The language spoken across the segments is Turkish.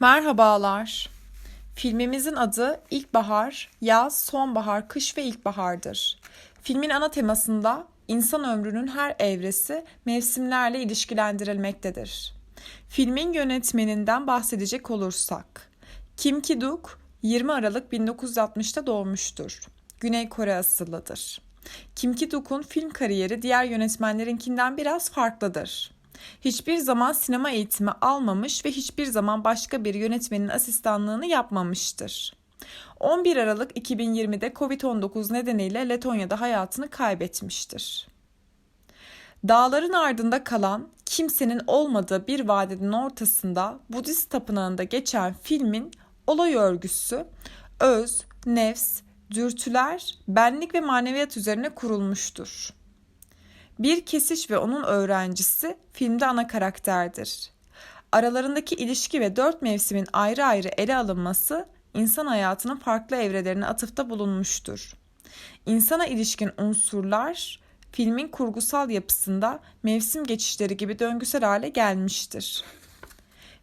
Merhabalar. Filmimizin adı İlkbahar, Yaz, Sonbahar, Kış ve İlkbahar'dır. Filmin ana temasında insan ömrünün her evresi mevsimlerle ilişkilendirilmektedir. Filmin yönetmeninden bahsedecek olursak, Kim Ki-duk 20 Aralık 1960'ta doğmuştur. Güney Kore asıllıdır. Kim Ki-duk'un film kariyeri diğer yönetmenlerinkinden biraz farklıdır. Hiçbir zaman sinema eğitimi almamış ve hiçbir zaman başka bir yönetmenin asistanlığını yapmamıştır. 11 Aralık 2020'de Covid-19 nedeniyle Letonya'da hayatını kaybetmiştir. Dağların ardında kalan, kimsenin olmadığı bir vadinin ortasında Budist tapınağında geçen filmin olay örgüsü öz, nefs, dürtüler, benlik ve maneviyat üzerine kurulmuştur. Bir kesiş ve onun öğrencisi filmde ana karakterdir. Aralarındaki ilişki ve dört mevsimin ayrı ayrı ele alınması insan hayatının farklı evrelerine atıfta bulunmuştur. İnsana ilişkin unsurlar filmin kurgusal yapısında mevsim geçişleri gibi döngüsel hale gelmiştir.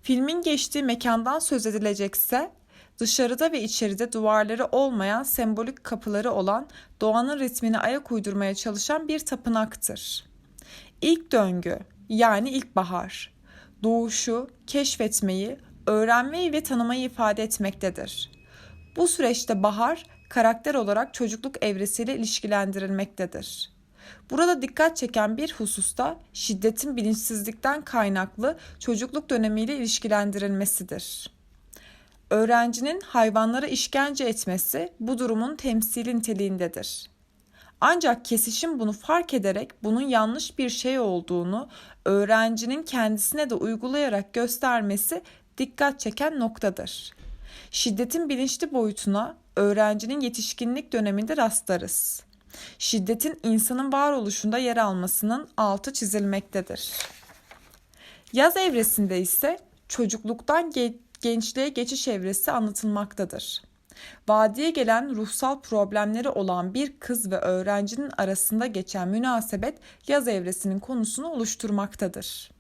Filmin geçtiği mekandan söz edilecekse dışarıda ve içeride duvarları olmayan sembolik kapıları olan doğanın ritmine ayak uydurmaya çalışan bir tapınaktır. İlk döngü yani ilkbahar doğuşu, keşfetmeyi, öğrenmeyi ve tanımayı ifade etmektedir. Bu süreçte bahar karakter olarak çocukluk evresiyle ilişkilendirilmektedir. Burada dikkat çeken bir hususta şiddetin bilinçsizlikten kaynaklı çocukluk dönemiyle ilişkilendirilmesidir. Öğrencinin hayvanlara işkence etmesi bu durumun temsili niteliğindedir. Ancak kesişim bunu fark ederek bunun yanlış bir şey olduğunu öğrencinin kendisine de uygulayarak göstermesi dikkat çeken noktadır. Şiddetin bilinçli boyutuna öğrencinin yetişkinlik döneminde rastlarız. Şiddetin insanın varoluşunda yer almasının altı çizilmektedir. Yaz evresinde ise çocukluktan gençliğe geçiş evresi anlatılmaktadır. Vadiye gelen ruhsal problemleri olan bir kız ve öğrencinin arasında geçen münasebet yaz evresinin konusunu oluşturmaktadır.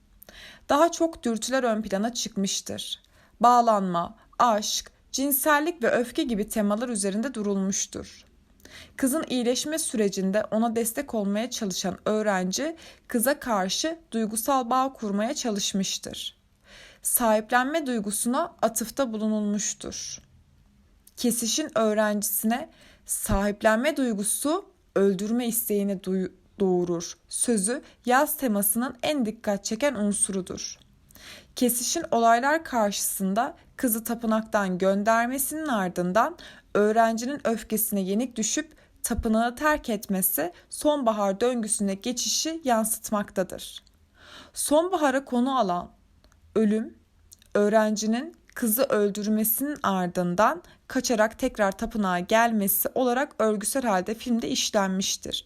Daha çok dürtüler ön plana çıkmıştır. Bağlanma, aşk, cinsellik ve öfke gibi temalar üzerinde durulmuştur. Kızın iyileşme sürecinde ona destek olmaya çalışan öğrenci kıza karşı duygusal bağ kurmaya çalışmıştır. Sahiplenme duygusuna atıfta bulunulmuştur. Kesişin öğrencisine sahiplenme duygusu öldürme isteğini doğurur. Sözü yaz temasının en dikkat çeken unsurudur. Kesişin olaylar karşısında kızı tapınaktan göndermesinin ardından öğrencinin öfkesine yenik düşüp tapınağı terk etmesi sonbahar döngüsüne geçişi yansıtmaktadır. Sonbahara konu alan ölüm, öğrencinin kızı öldürmesinin ardından kaçarak tekrar tapınağa gelmesi olarak örgüsel halde filmde işlenmiştir.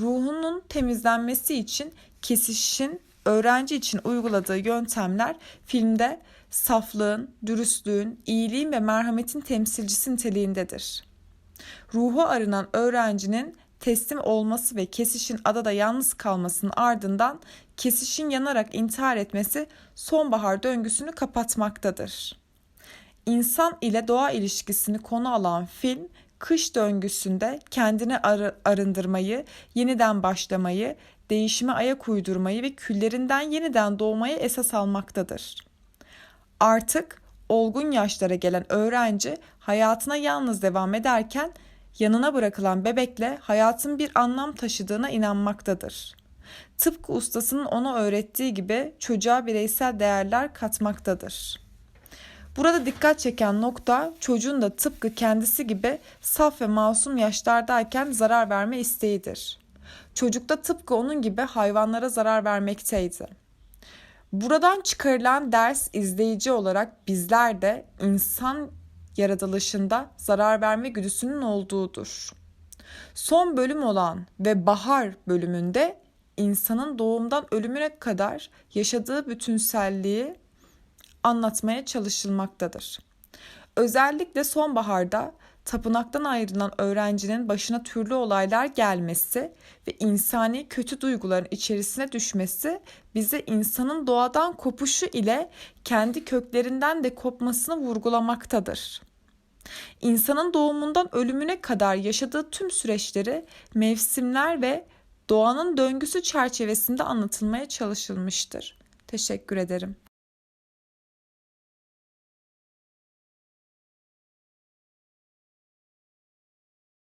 Ruhunun temizlenmesi için kesişin öğrenci için uyguladığı yöntemler filmde saflığın, dürüstlüğün, iyiliğin ve merhametin temsilcisi niteliğindedir. Ruhu arınan öğrencinin teslim olması ve kesişin adada yalnız kalmasının ardından kesişin yanarak intihar etmesi sonbahar döngüsünü kapatmaktadır. İnsan ile doğa ilişkisini konu alan film kış döngüsünde kendini ar- arındırmayı, yeniden başlamayı, değişime ayak uydurmayı ve küllerinden yeniden doğmayı esas almaktadır. Artık olgun yaşlara gelen öğrenci hayatına yalnız devam ederken yanına bırakılan bebekle hayatın bir anlam taşıdığına inanmaktadır. Tıpkı ustasının ona öğrettiği gibi çocuğa bireysel değerler katmaktadır. Burada dikkat çeken nokta çocuğun da tıpkı kendisi gibi saf ve masum yaşlardayken zarar verme isteğidir. Çocukta tıpkı onun gibi hayvanlara zarar vermekteydi. Buradan çıkarılan ders izleyici olarak bizler de insan yaratılışında zarar verme güdüsünün olduğudur. Son bölüm olan ve bahar bölümünde insanın doğumdan ölümüne kadar yaşadığı bütünselliği anlatmaya çalışılmaktadır. Özellikle sonbaharda tapınaktan ayrılan öğrencinin başına türlü olaylar gelmesi ve insani kötü duyguların içerisine düşmesi bize insanın doğadan kopuşu ile kendi köklerinden de kopmasını vurgulamaktadır. İnsanın doğumundan ölümüne kadar yaşadığı tüm süreçleri mevsimler ve doğanın döngüsü çerçevesinde anlatılmaya çalışılmıştır. Teşekkür ederim.